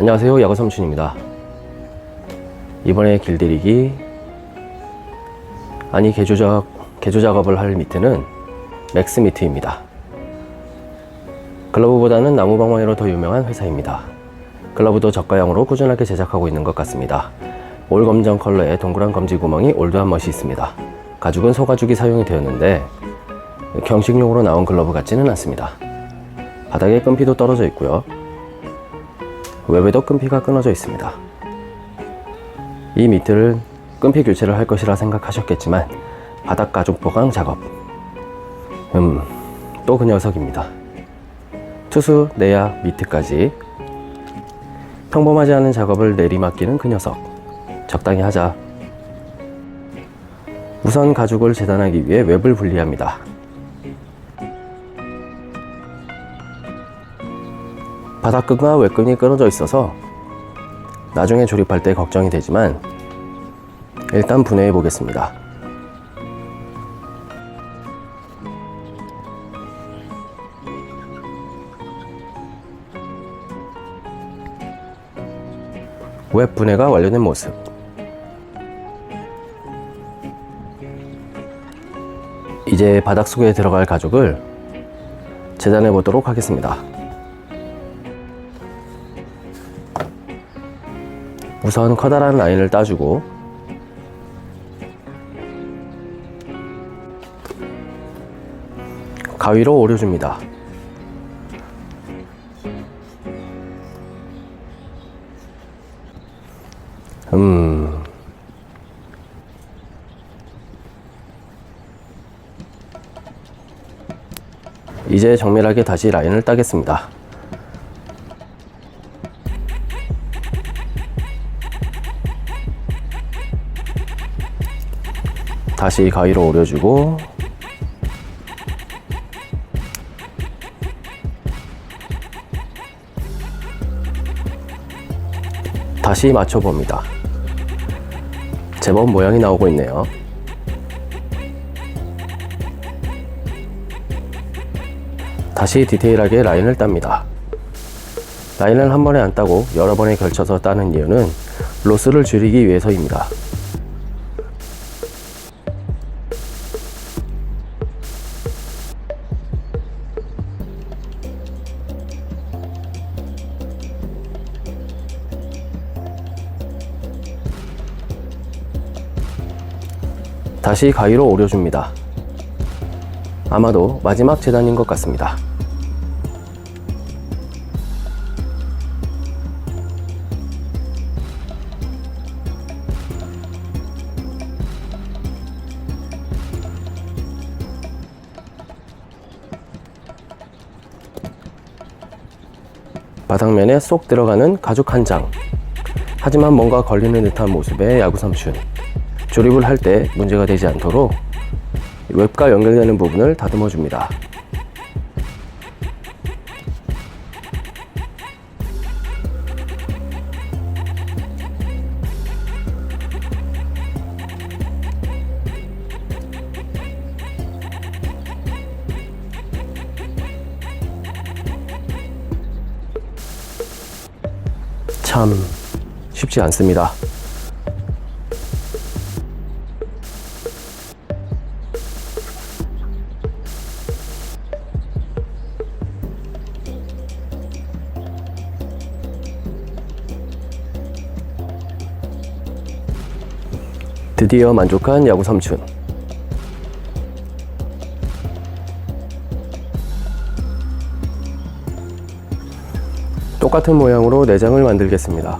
안녕하세요. 야구 삼촌입니다. 이번에 길들이기 아니 개조, 개조 작업을 할 미트는 맥스 미트입니다. 글러브보다는 나무 방망이로 더 유명한 회사입니다. 글러브도 저가형으로 꾸준하게 제작하고 있는 것 같습니다. 올 검정 컬러의 동그란 검지 구멍이 올드한 멋이 있습니다. 가죽은 소가죽이 사용이 되었는데 경식용으로 나온 글러브 같지는 않습니다. 바닥에 끈피도 떨어져 있고요 외부에도 끈피가 끊어져 있습니다. 이 미트를 끈피 교체를 할 것이라 생각하셨겠지만 바닥 가죽 보강 작업 음, 또 그 녀석입니다. 투수, 내야, 미트까지 평범하지 않은 작업을 내리맡기는 그 녀석 적당히 하자 우선 가죽을 재단하기 위해 웹을 분리합니다. 바닥끈과 외끈이 끊어져 있어서 나중에 조립할 때 걱정이 되지만 일단 분해해 보겠습니다. 웹 분해가 완료된 모습. 이제 바닥 속에 들어갈 가죽을 재단해 보도록 하겠습니다. 우선 커다란 라인을 따주고 가위로 오려줍니다. 음. 이제 정밀하게 다시 라인을 따겠습니다. 다시 가위로 오려주고 다시 맞춰봅니다. 제법 모양이 나오고 있네요. 다시 디테일하게 라인을 땁니다. 라인을 한 번에 안 따고 여러 번에 걸쳐서 따는 이유는 로스를 줄이기 위해서입니다. 다시 가위로 오려줍니다. 아마도 마지막 재단인 것 같습니다. 바닥면에 쏙 들어가는 가죽 한 장. 하지만 뭔가 걸리는 듯한 모습의 야구 삼촌. 조립을 할 때 문제가 되지 않도록 웹과 연결되는 부분을 다듬어 줍니다. 참 쉽지 않습니다. 드디어 만족한 야구 삼촌. 똑같은 모양으로 내장을 만들겠습니다.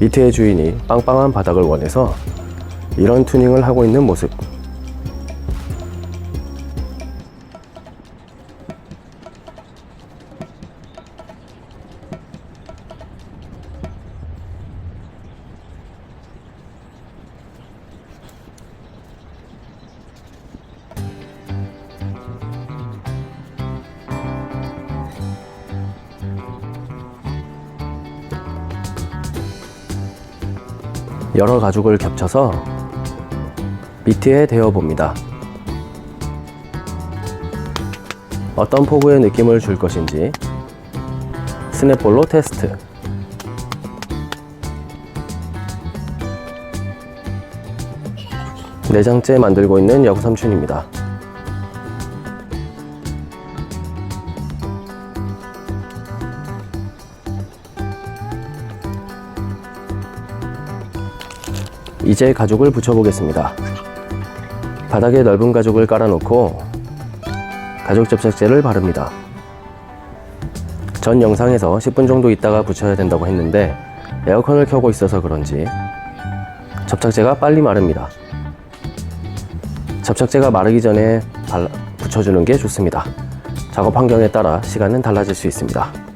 밑에의 주인이 빵빵한 바닥을 원해서 이런 튜닝을 하고 있는 모습. 여러 가죽을 겹쳐서 미트에 대어 봅니다. 어떤 포구의 느낌을 줄 것인지 스냅볼로 테스트. 내장째 만들고 있는 여구삼촌입니다. 이제 가죽을 붙여보겠습니다. 바닥에 넓은 가죽을 깔아놓고 가죽 접착제를 바릅니다. 전 영상에서 10분 정도 있다가 붙여야 된다고 했는데 에어컨을 켜고 있어서 그런지 접착제가 빨리 마릅니다. 접착제가 마르기 전에 발라- 붙여주는 게 좋습니다. 작업 환경에 따라 시간은 달라질 수 있습니다.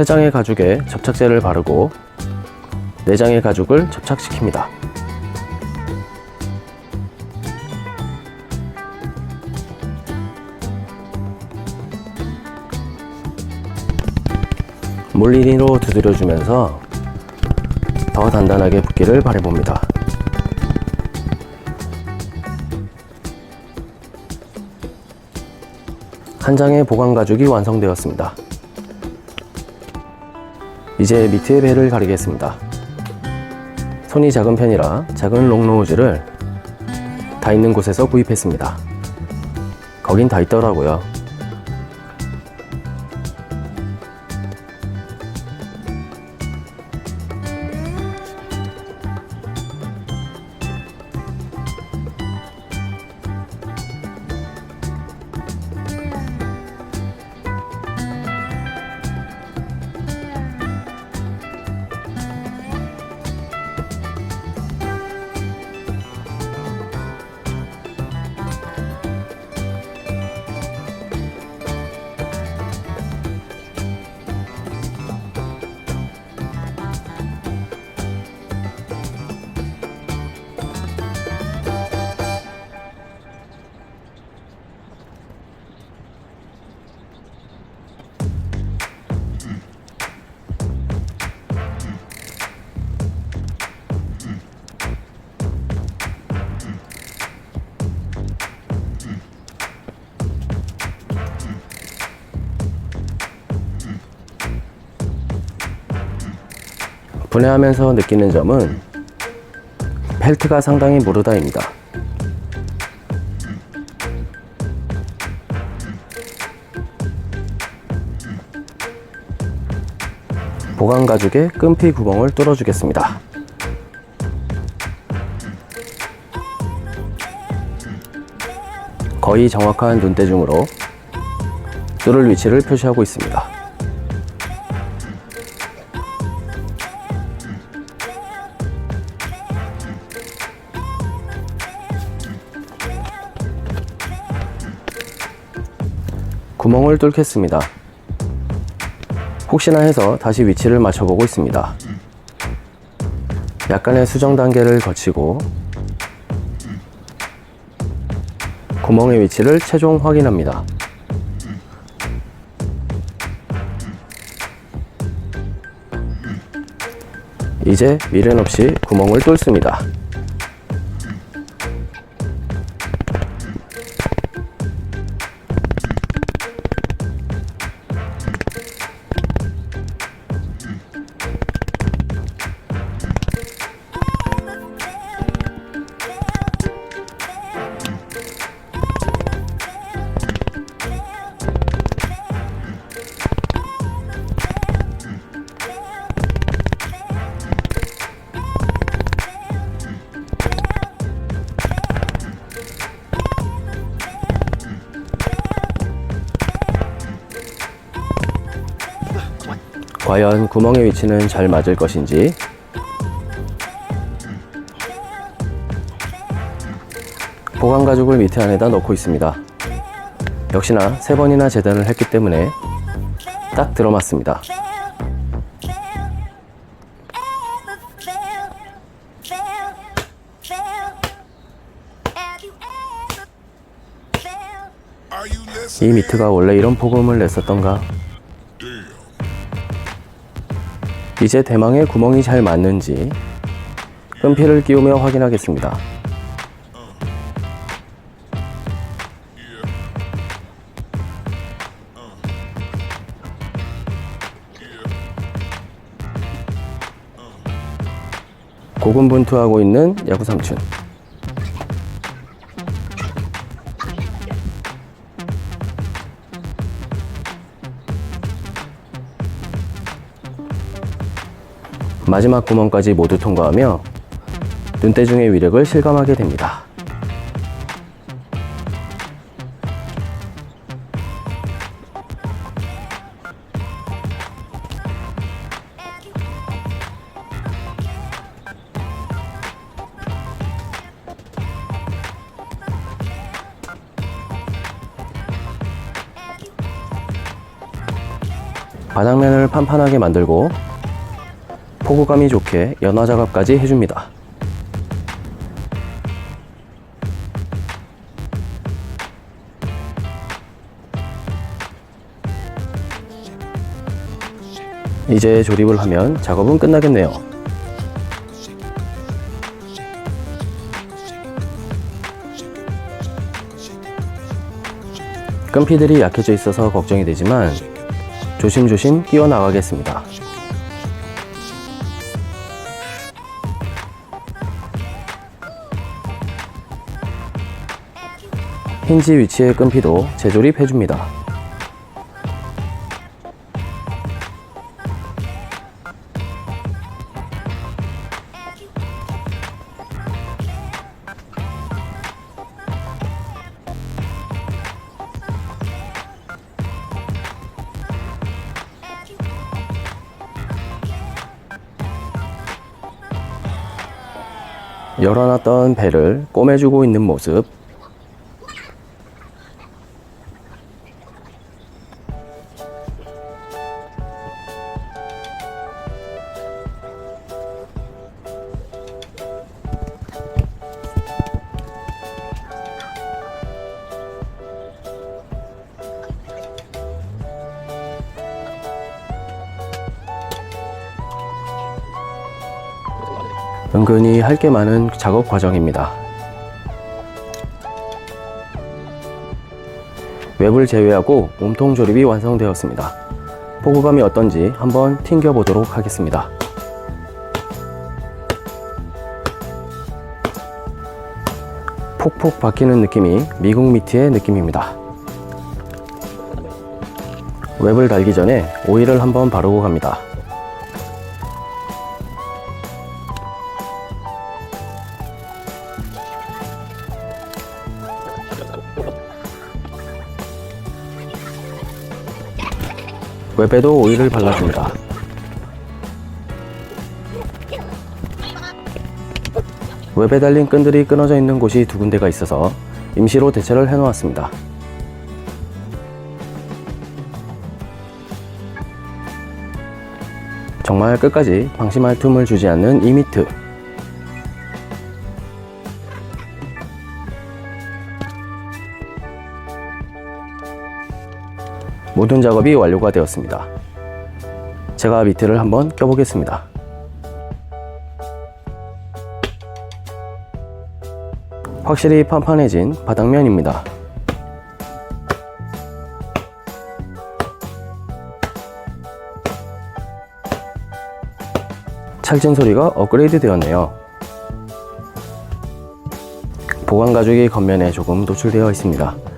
세 장의 가죽에 접착제를 바르고 네 장의 가죽을 접착시킵니다. 물리니로 두드려주면서 더 단단하게 붓기를 바래봅니다. 한 장의 보강 가죽이 완성되었습니다. 이제 밑에 배를 가리겠습니다. 손이 작은 편이라 작은 롱노즈를 다 있는 곳에서 구입했습니다. 거긴 다 있더라고요. 분해하면서 느끼는 점은 펠트가 상당히 무르다입니다. 보강 가죽에 끈피 구멍을 뚫어주겠습니다. 거의 정확한 눈대중으로 뚫을 위치를 표시하고 있습니다. 구멍을 뚫겠습니다. 혹시나 해서 다시 위치를 맞춰보고 있습니다. 약간의 수정 단계를 거치고 구멍의 위치를 최종 확인합니다. 이제 미련 없이 구멍을 뚫습니다. 과연 구멍의 위치는 잘 맞을 것인지 보강 가죽을 밑에 안에다 넣고 있습니다. 역시나 세 번이나 재단을 했기 때문에 딱 들어맞습니다. 이 미트가 원래 이런 폭음을 냈었던가 이제 대망의 구멍이 잘 맞는지 끈피를 끼우며 확인하겠습니다. 고군분투하고 있는 야구 삼촌. 마지막 구멍까지 모두 통과하며 눈대중의 위력을 실감하게 됩니다. 바닥면을 판판하게 만들고 포구감이 좋게 연화 작업까지 해줍니다. 이제 조립을 하면 작업은 끝나겠네요. 끈피들이 약해져 있어서 걱정이 되지만 조심조심 끼워 나가겠습니다. 힌지 위치의 끈피도 재조립해 줍니다. 열어놨던 배를 꼬매주고 있는 모습 은근히 할 게 많은 작업 과정입니다. 웹을 제외하고 몸통 조립이 완성되었습니다. 포구감이 어떤지 한번 튕겨 보도록 하겠습니다. 폭폭 박히는 느낌이 미국 미트의 느낌입니다. 웹을 달기 전에 오일을 한번 바르고 갑니다. 웹에도 오일을 발라줍니다. 웹에 달린 끈들이 끊어져 있는 곳이 두 군데가 있어서 임시로 대체를 해놓았습니다. 정말 끝까지 방심할 틈을 주지 않는 이 미트. 모든 작업이 완료가 되었습니다. 제가 미트를 한번 껴보겠습니다. 확실히 판판해진 바닥면입니다. 찰진 소리가 업그레이드 되었네요. 보관 가죽이 겉면에 조금 노출되어 있습니다.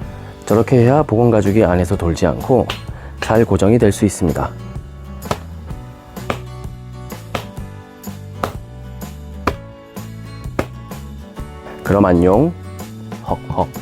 저렇게 해야 보건 가죽이 안에서 돌지 않고 잘 고정이 될 수 있습니다. 그럼 안녕. 헉헉.